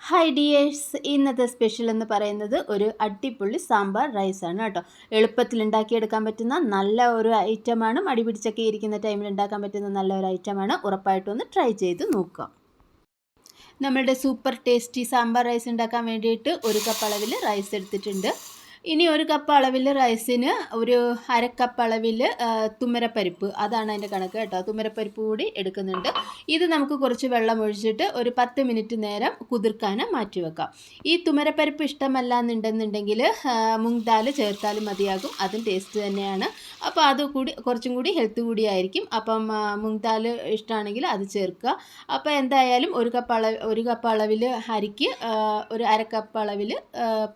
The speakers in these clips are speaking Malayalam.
ഹായ് ഡിയേഴ്സ് ഇന്നത്തെ സ്പെഷ്യൽ എന്ന് പറയുന്നത് ഒരു അടിപൊളി സാമ്പാർ റൈസാണ് കേട്ടോ. എളുപ്പത്തിൽ ഉണ്ടാക്കിയെടുക്കാൻ പറ്റുന്ന നല്ല ഒരു ഐറ്റമാണ് മടി പിടിച്ചൊക്കെ ഇരിക്കുന്ന ടൈമിൽ ഉണ്ടാക്കാൻ പറ്റുന്ന നല്ല ഒരു ഐറ്റമാണ് ഉറപ്പായിട്ടും ഒന്ന് ട്രൈ ചെയ്ത് നോക്കുക. നമ്മളുടെ സൂപ്പർ ടേസ്റ്റി സാമ്പാർ റൈസ് ഉണ്ടാക്കാൻ വേണ്ടിയിട്ട് ഒരു കപ്പ് അളവിൽ റൈസ് എടുത്തിട്ടുണ്ട്. ഇനി ഒരു കപ്പ് അളവിൽ റൈസിന് ഒരു അര കപ്പ് അളവിൽ തുമ്മരപ്പരിപ്പ്. അതാണ് അതിന്റെ കണക്ക് കേട്ടോ. തുമ്മരപ്പരിപ്പ് കൂടി എടുക്കുന്നുണ്ട്. ഇത് നമുക്ക് കുറച്ച് വെള്ളം ഒഴിച്ചിട്ട് ഒരു പത്ത് മിനിറ്റ് നേരം കുതിർക്കാൻ മാറ്റി വെക്കാം. ഈ തുമരപ്പരിപ്പ് ഇഷ്ടമല്ല എന്നുണ്ടെന്നുണ്ടെങ്കിൽ മുങ് ദാൽ ചേർത്താലും മതിയാകും. അതും ടേസ്റ്റ് തന്നെയാണ്. അപ്പോൾ അത് കൂടി കുറച്ചും കൂടി ഹെൽത്ത് കൂടിയായിരിക്കും അപ്പം മുങ് ദാൽ ഇഷ്ടമാണെങ്കിൽ അത് ചേർക്കുക. അപ്പോൾ എന്തായാലും ഒരു കപ്പ് അളവ് ഒരു കപ്പ് അളവിൽ അരിക്ക് ഒരു അര കപ്പ് അളവിൽ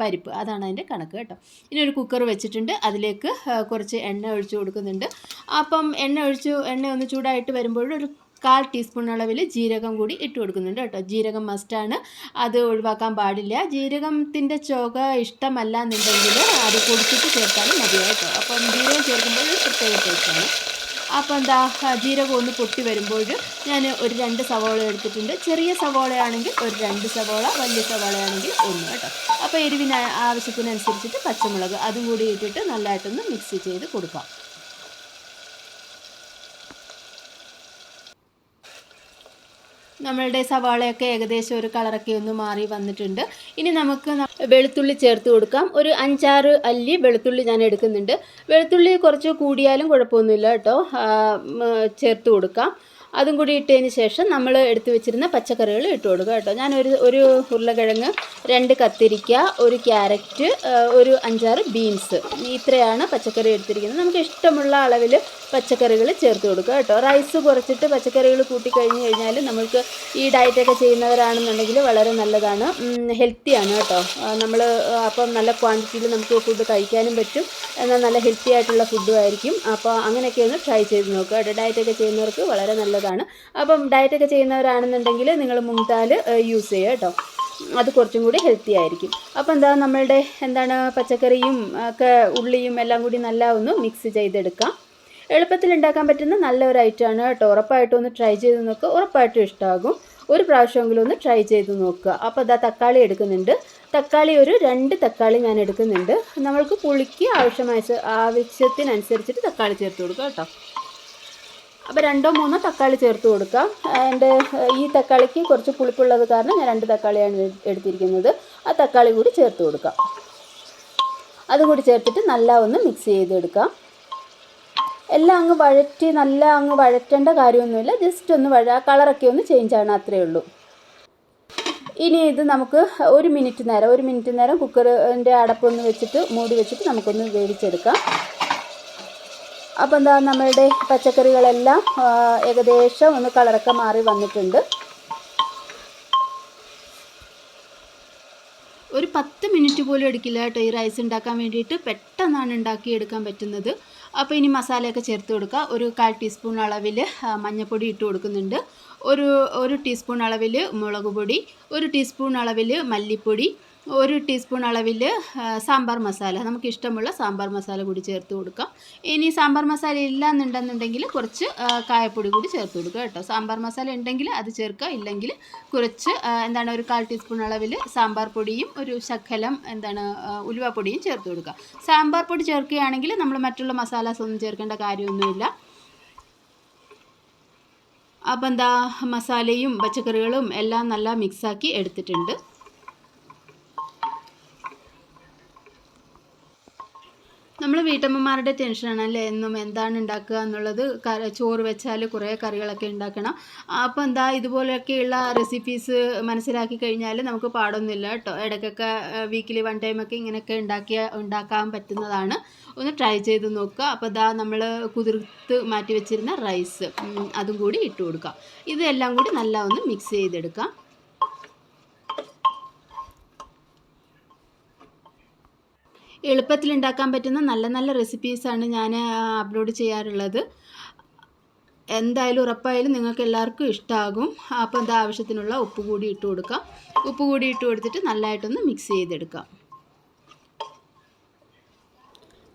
പരിപ്പ്. അതാണ് അതിന്റെ കണക്ക് കേട്ടോ. ഇനി ഒരു കുക്കർ വെച്ചിട്ടുണ്ട്. അതിലേക്ക് കുറച്ച് എണ്ണ ഒഴിച്ചു കൊടുക്കുന്നുണ്ട്. അപ്പം എണ്ണ ഒഴിച്ച് എണ്ണ ഒന്ന് ചൂടായിട്ട് വരുമ്പോൾ ഒരു കാൽ ടീസ്പൂൺ അളവിൽ ജീരകം കൂടി ഇട്ട് കൊടുക്കുന്നുണ്ട് കേട്ടോ. ജീരകം മസ്റ്റാണ് അത് ഒഴിവാക്കാൻ പാടില്ല. ജീരകത്തിന്റെ ചുക ഇഷ്ടമല്ല എന്നുണ്ടെങ്കിൽ അത് കൊടുത്തിട്ട് ചേർത്താലും മതിയായിട്ടോ അപ്പം ജീരകം ചേർക്കുമ്പോൾ പ്രത്യേക ടേസ്റ്റാണ് അപ്പോൾ എന്താ ജീരകം ഒന്ന് പൊട്ടി വരുമ്പോൾ ഞാൻ ഒരു രണ്ട് സവോള എടുത്തിട്ടുണ്ട്. ചെറിയ സവോളയാണെങ്കിൽ ഒരു രണ്ട് സവോള വലിയ സവോളയാണെങ്കിൽ ഒന്ന് കേട്ടോ. അപ്പോൾ എരിവിന് ആവശ്യത്തിനനുസരിച്ചിട്ട് പച്ചമുളക് അതും കൂടി ഇട്ടിട്ട് നല്ലതായിട്ടൊന്ന് മിക്സ് ചെയ്ത് കൊടുക്കാം. നമ്മളുടെ സവാളയൊക്കെ ഏകദേശം ഒരു കളറൊക്കെ ഒന്ന് മാറി വന്നിട്ടുണ്ട്. ഇനി നമുക്ക് വെളുത്തുള്ളി ചേർത്ത് കൊടുക്കാം. ഒരു അഞ്ചാറ് അല്ലി വെളുത്തുള്ളി ഞാൻ എടുക്കുന്നുണ്ട്. വെളുത്തുള്ളി കുറച്ച് കൂടിയാലും കുഴപ്പമൊന്നുമില്ല കേട്ടോ. ചേർത്ത് കൊടുക്കാം. അതും കൂടി ഇട്ടതിന് ശേഷം നമ്മൾ എടുത്തു വെച്ചിരുന്ന പച്ചക്കറികൾ ഇട്ട് കൊടുക്കുക കേട്ടോ. ഞാൻ ഒരു ഉരുളക്കിഴങ്ങ് രണ്ട് കത്തിരിക്ക ഒരു ക്യാരറ്റ് ഒരു അഞ്ചാറ് ബീൻസ്. ഇത്രയാണ് പച്ചക്കറി എടുത്തിരിക്കുന്നത്. നമുക്ക് ഇഷ്ടമുള്ള അളവിൽ പച്ചക്കറികൾ ചേർത്ത് കൊടുക്കുക കേട്ടോ. റൈസ് കുറച്ചിട്ട് പച്ചക്കറികൾ കൂട്ടിക്കഴിഞ്ഞ് കഴിഞ്ഞാൽ നമുക്ക് ഈ ഡയറ്റൊക്കെ ചെയ്യുന്നവരാണെന്നുണ്ടെങ്കിൽ വളരെ നല്ലതാണ്. ഹെൽത്തിയാണ് കേട്ടോ. നമ്മൾ അപ്പം നല്ല ക്വാണ്ടിറ്റിയിൽ നമുക്ക് ഫുഡ് കഴിക്കാനും പറ്റും. എന്നാൽ നല്ല ഹെൽത്തി ആയിട്ടുള്ള ഫുഡും ആയിരിക്കും. അപ്പോൾ അങ്ങനെയൊക്കെ ഒന്ന് ട്രൈ ചെയ്ത് നോക്കുക കേട്ടോ. ഡയറ്റൊക്കെ ചെയ്യുന്നവർക്ക് വളരെ നല്ലതാണ് അപ്പം ഡയറ്റൊക്കെ ചെയ്യുന്നവരാണെന്നുണ്ടെങ്കിൽ നിങ്ങൾ മുങ്താൽ യൂസ് ചെയ്യുക കേട്ടോ അത് കുറച്ചും കൂടി ഹെൽത്തി ആയിരിക്കും. അപ്പോൾ എന്താ നമ്മളുടെ എന്താണ് പച്ചക്കറിയും ഒക്കെ ഉള്ളിയും എല്ലാം കൂടി നല്ല ഒന്ന് മിക്സ് ചെയ്തെടുക്കാം. എളുപ്പത്തിൽ ഉണ്ടാക്കാൻ പറ്റുന്ന നല്ലൊരു ഐറ്റമാണ് കേട്ടോ ഉറപ്പായിട്ടും ഒന്ന് ട്രൈ ചെയ്ത് നോക്കുക ഉറപ്പായിട്ടും ഇഷ്ടമാകും ഒരു പ്രാവശ്യമെങ്കിലും ഒന്ന് ട്രൈ ചെയ്ത് നോക്കുക. അപ്പോൾ അതാ തക്കാളി എടുക്കുന്നുണ്ട്. തക്കാളി ഒരു രണ്ട് തക്കാളി ഞാൻ എടുക്കുന്നുണ്ട്. നമ്മൾക്ക് പുളിക്ക് ആവശ്യമായ ആവശ്യത്തിനനുസരിച്ചിട്ട് തക്കാളി ചേർത്ത് കൊടുക്കുക കേട്ടോ അപ്പോൾ രണ്ടോ മൂന്നോ തക്കാളി ചേർത്ത് കൊടുക്കാം. എന്റെ ഈ തക്കാളിക്ക് കുറച്ച് പുളിപ്പുള്ളത് കാരണം ഞാൻ രണ്ട് തക്കാളിയാണ് എടുത്തിരിക്കുന്നത്. ആ തക്കാളി കൂടി ചേർത്ത് കൊടുക്കാം. അതും കൂടി ചേർത്തിട്ട് നല്ല ഒന്ന് മിക്സ് ചെയ്തെടുക്കാം. എല്ലാം അങ്ങ് വഴറ്റി നല്ല അങ്ങ് വഴറ്റേണ്ട കാര്യമൊന്നുമില്ല. ജസ്റ്റ് ഒന്ന് വഴ കളറൊക്കെ ഒന്ന് ചേഞ്ച് ആണ് അത്രയേ ഉള്ളൂ. ഇനി ഇത് നമുക്ക് ഒരു മിനിറ്റ് നേരം ഒരു മിനിറ്റ് നേരം കുക്കറിന്റെ അടപ്പൊന്ന് വെച്ചിട്ട് മൂടി വെച്ചിട്ട് നമുക്കൊന്ന് വേവിച്ചെടുക്കാം. അപ്പോൾ എന്താ നമ്മളുടെ പച്ചക്കറികളെല്ലാം ഏകദേശം ഒന്ന് കളറൊക്കെ മാറി വന്നിട്ടുണ്ട്. ഒരു പത്ത് മിനിറ്റ് പോലും എടുക്കില്ല കേട്ടോ ഈ റൈസ് ഉണ്ടാക്കാൻ വേണ്ടിയിട്ട്. പെട്ടെന്നാണ് ഉണ്ടാക്കിയെടുക്കാൻ പറ്റുന്നത്. അപ്പോൾ ഇനി മസാലയൊക്കെ ചേർത്ത് കൊടുക്കുക. ഒരു കാൽ ടീസ്പൂൺ അളവിൽ മഞ്ഞൾപ്പൊടി ഇട്ട് കൊടുക്കുന്നുണ്ട്. ഒരു ഒരു ടീസ്പൂൺ അളവിൽ മുളക് പൊടി ഒരു ടീസ്പൂൺ അളവിൽ മല്ലിപ്പൊടി ഒരു ടീസ്പൂൺ അളവിൽ സാമ്പാർ മസാല. നമുക്ക് ഇഷ്ടമുള്ള സാമ്പാർ മസാല കൂടി ചേർത്ത് കൊടുക്കാം. ഇനി സാമ്പാർ മസാല ഇല്ല എന്നുണ്ടെന്നുണ്ടെങ്കിൽ കുറച്ച് കായപ്പൊടി കൂടി ചേർത്ത് കൊടുക്കുക കേട്ടോ. സാമ്പാർ മസാല ഉണ്ടെങ്കിൽ അത് ചേർക്കുക. ഇല്ലെങ്കിൽ കുറച്ച് എന്താണ് ഒരു കാൽ ടീസ്പൂൺ അളവിൽ സാമ്പാർ പൊടിയും ഒരു ശക്കലം എന്താണ് ഉലുവപ്പൊടിയും ചേർത്ത് കൊടുക്കുക. സാമ്പാർ പൊടി ചേർക്കുകയാണെങ്കിൽ നമ്മൾ മറ്റുള്ള മസാലാസ് ഒന്നും ചേർക്കേണ്ട കാര്യമൊന്നുമില്ല. അപ്പം എന്താ മസാലയും പച്ചക്കറികളും എല്ലാം നല്ല മിക്സാക്കി എടുത്തിട്ടുണ്ട് നമ്മൾ വീട്ടമ്മമാരുടെ ടെൻഷനാണ് അല്ലേ? എന്നും എന്താണ് ഉണ്ടാക്കുക എന്നുള്ളത് ചോറ് വെച്ചാൽ കുറേ കറികളൊക്കെ ഉണ്ടാക്കണം അപ്പോൾ എന്താ ഇതുപോലെയൊക്കെയുള്ള റെസിപ്പീസ് മനസ്സിലാക്കി കഴിഞ്ഞാൽ നമുക്ക് പാടൊന്നുമില്ല കേട്ടോ. ഇടയ്ക്കൊക്കെ വീക്കിലി വൺ ടൈമൊക്കെ ഇങ്ങനെയൊക്കെ ഉണ്ടാക്കിയ ഉണ്ടാക്കാൻ പറ്റുന്നതാണ്. ഒന്ന് ട്രൈ ചെയ്ത് നോക്കുക. അപ്പോൾ ഇതാ നമ്മൾ കുതിർത്ത് മാറ്റി വെച്ചിരുന്ന റൈസ് അതും കൂടി ഇട്ട് കൊടുക്കാം. ഇതെല്ലാം കൂടി നല്ല ഒന്ന് മിക്സ് ചെയ്തെടുക്കാം. എളുപ്പത്തിൽ ഉണ്ടാക്കാൻ പറ്റുന്ന നല്ല നല്ല റെസിപ്പീസാണ് ഞാൻ അപ്ലോഡ് ചെയ്യാറുള്ളത്. എന്തായാലും ഉറപ്പായാലും നിങ്ങൾക്ക് എല്ലാവർക്കും ഇഷ്ടമാകും അപ്പോൾ എന്താ ആവശ്യത്തിനുള്ള ഉപ്പ് കൂടി ഇട്ട് കൊടുക്കാം. ഉപ്പ് കൂടി ഇട്ട് കൊടുത്തിട്ട് നല്ലതായിട്ടൊന്ന് മിക്സ് ചെയ്തെടുക്കാം.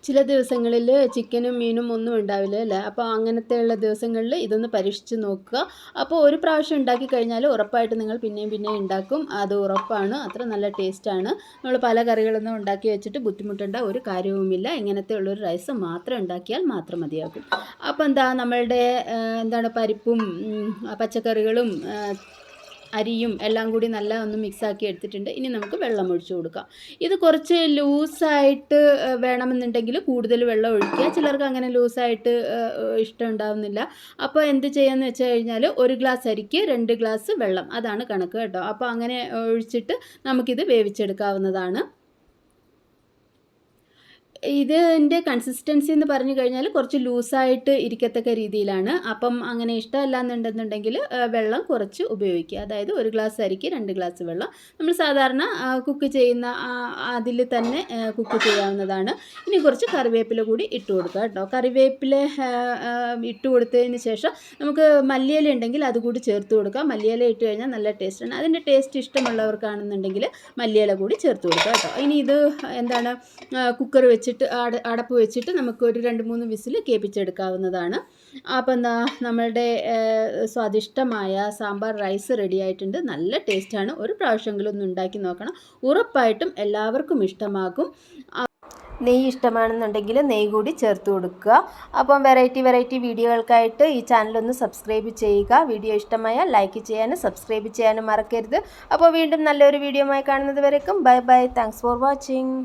ചില ദിവസങ്ങളിൽ ചിക്കനും മീനും ഒന്നും ഉണ്ടാവില്ല അല്ലേ? അപ്പോൾ അങ്ങനത്തെ ഉള്ള ദിവസങ്ങളിൽ ഇതൊന്ന് പരീക്ഷിച്ച് നോക്കുക. അപ്പോൾ ഒരു പ്രാവശ്യം ഉണ്ടാക്കി കഴിഞ്ഞാൽ ഉറപ്പായിട്ട് നിങ്ങൾ പിന്നെയും പിന്നെയും ഉണ്ടാക്കും. അത് ഉറപ്പാണ്. അത്ര നല്ല ടേസ്റ്റാണ് നമ്മൾ പല കറികളൊന്നും ഉണ്ടാക്കി വെച്ചിട്ട് ബുദ്ധിമുട്ടേണ്ട ഒരു കാര്യവുമില്ല. ഇങ്ങനത്തെ ഉള്ളൊരു റൈസ് മാത്രം ഉണ്ടാക്കിയാൽ മാത്രം മതിയാകും. അപ്പോൾ എന്താ നമ്മളുടെ എന്താണ് പരിപ്പും പച്ചക്കറികളും അരിയും എല്ലാം കൂടി നല്ല ഒന്ന് മിക്സാക്കി എടുത്തിട്ടുണ്ട്. ഇനി നമുക്ക് വെള്ളം ഒഴിച്ചു കൊടുക്കാം. ഇത് കുറച്ച് ലൂസായിട്ട് വേണമെന്നുണ്ടെങ്കിൽ കൂടുതൽ വെള്ളം ഒഴിക്കുക. ചിലർക്ക് അങ്ങനെ ലൂസായിട്ട് ഇഷ്ടം ഉണ്ടാവുന്നില്ല. അപ്പോൾ എന്ത് ചെയ്യാന്ന് വെച്ച് കഴിഞ്ഞാൽ ഒരു ഗ്ലാസ് അരിക്ക് രണ്ട് ഗ്ലാസ് വെള്ളം. അതാണ് കണക്ക് കേട്ടോ. അപ്പോൾ അങ്ങനെ ഒഴിച്ചിട്ട് നമുക്കിത് വേവിച്ചെടുക്കാവുന്നതാണ്. ഇതിന്റെ കൺസിസ്റ്റൻസി എന്ന് പറഞ്ഞു കഴിഞ്ഞാൽ കുറച്ച് ലൂസായിട്ട് ഇരിക്കത്തക്ക രീതിയിലാണ്. അപ്പം അങ്ങനെ ഇഷ്ടമല്ല എന്നുണ്ടെന്നുണ്ടെങ്കിൽ വെള്ളം കുറച്ച് ഉപയോഗിക്കുക. അതായത് ഒരു ഗ്ലാസ് അരിക്ക് രണ്ട് ഗ്ലാസ് വെള്ളം. നമ്മൾ സാധാരണ കുക്ക് ചെയ്യുന്ന അതിൽ തന്നെ കുക്ക് ചെയ്യാവുന്നതാണ്. ഇനി കുറച്ച് കറിവേപ്പില കൂടി ഇട്ട് കൊടുക്കുക കേട്ടോ. കറിവേപ്പില ഇട്ട് കൊടുത്തതിന് ശേഷം നമുക്ക് മല്ലിയില ഉണ്ടെങ്കിൽ അതുകൂടി ചേർത്ത് കൊടുക്കുക. മല്ലിയില ഇട്ട് കഴിഞ്ഞാൽ നല്ല ടേസ്റ്റാണ് അതിന്റെ ടേസ്റ്റ് ഇഷ്ടമുള്ളവർക്കാണെന്നുണ്ടെങ്കിൽ മല്ലിയില കൂടി ചേർത്ത് കൊടുക്കുക കേട്ടോ. ഇനി ഇത് എന്താണ് കുക്കർ വെച്ചിട്ട് അട അടപ്പ് വെച്ചിട്ട് നമുക്ക് ഒരു രണ്ട് മൂന്ന് വിസിൽ കേൾപ്പിച്ചെടുക്കാവുന്നതാണ്. അപ്പോൾ എന്താ നമ്മളുടെ സ്വാദിഷ്ടമായ സാമ്പാർ റൈസ് റെഡി ആയിട്ടുണ്ട്. നല്ല ടേസ്റ്റാണ്. ഒരു പ്രാവശ്യമെങ്കിലും ഒന്ന് ഉണ്ടാക്കി നോക്കണം. ഉറപ്പായിട്ടും എല്ലാവർക്കും ഇഷ്ടമാകും. നെയ്യ് ഇഷ്ടമാണെന്നുണ്ടെങ്കിൽ നെയ്യ് കൂടി ചേർത്ത് കൊടുക്കുക. അപ്പം വെറൈറ്റി വെറൈറ്റി വീഡിയോകൾക്കായിട്ട് ഈ ചാനലൊന്ന് സബ്സ്ക്രൈബ് ചെയ്യുക. വീഡിയോ ഇഷ്ടമായ ലൈക്ക് ചെയ്യാനും സബ്സ്ക്രൈബ് ചെയ്യാനും മറക്കരുത്. അപ്പോൾ വീണ്ടും നല്ലൊരു വീഡിയോ ആയി കാണുന്നത് വരേക്കും. Bye bye. Thanks for watching.